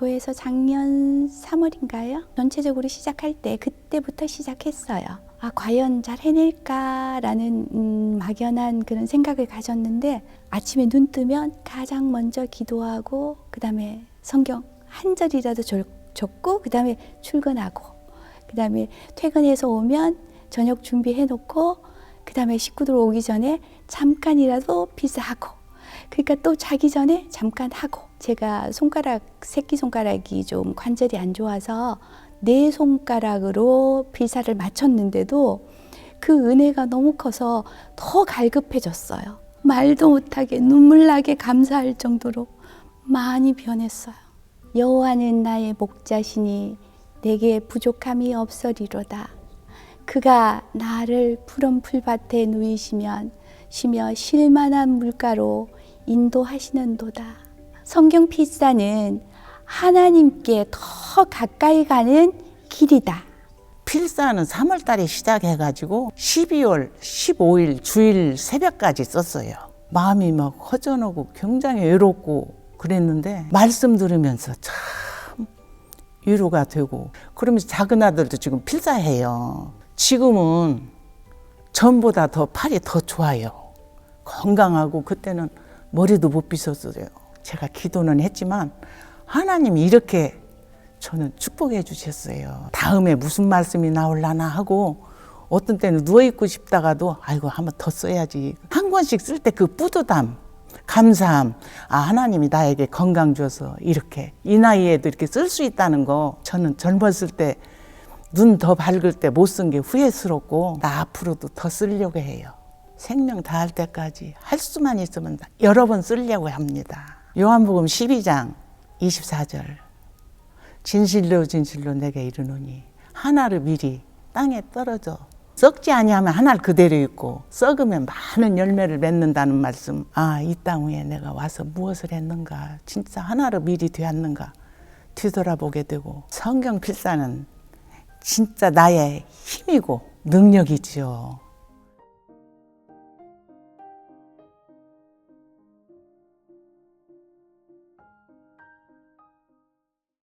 교회에서 작년 3월인가요? 전체적으로 시작할 때 그때부터 시작했어요. 아, 과연 잘 해낼까라는 음, 막연한 그런 생각을 가졌는데 아침에 눈 뜨면 가장 먼저 기도하고 그다음에 성경 한 절이라도 절- 적고 그다음에 출근하고 그다음에 퇴근해서 오면 저녁 준비해 놓고 그다음에 식구들 오기 전에 잠깐이라도 필사하고 그러니까 또 자기 전에 잠깐 하고 제가 손가락 새끼 손가락이 좀 관절이 안 좋아서 네 손가락으로 필사를 마쳤는데도 그 은혜가 너무 커서 더 갈급해졌어요. 말도 못하게 눈물 나게 감사할 정도로 많이 변했어요. 여호와는 나의 목자시니 내게 부족함이 없으리로다. 그가 나를 푸른 풀밭에 누이시면 쉬며 쉴만한 물가로 인도하시는도다. 성경 필사는 하나님께 더 가까이 가는 길이다. 필사는 3월 달에 시작해가지고 12월 15일 주일 새벽까지 썼어요. 마음이 막 허전하고 굉장히 외롭고 그랬는데 말씀 들으면서 참 위로가 되고 그러면서 작은 아들도 지금 필사해요. 지금은 전보다 더 팔이 더 좋아요. 건강하고 그때는 머리도 못 빗었어요. 제가 기도는 했지만 하나님이 이렇게 저는 축복해 주셨어요. 다음에 무슨 말씀이 나올라나 하고 어떤 때는 누워 있고 싶다가도 아이고 한번 더 써야지. 한 권씩 쓸 때 그 뿌듯함, 감사함. 아 하나님이 나에게 건강 줘서 이렇게 이 나이에도 이렇게 쓸 수 있다는 거 저는 젊었을 때 눈 더 밝을 때 못 쓴 게 후회스럽고 나 앞으로도 더 쓰려고 해요. 생명 다할 때까지 할 수만 있으면 여러 번 쓰려고 합니다. 요한복음 12장 24절. 진실로 진실로 내게 이르노니 하나를 미리 땅에 떨어져 썩지 아니하면 하나를 그대로 있고 썩으면 많은 열매를 맺는다는 말씀. 아, 이 땅 위에 내가 와서 무엇을 했는가? 진짜 하나를 미리 되었는가? 뒤돌아보게 되고 성경 필사는 진짜 나의 힘이고 능력이지요.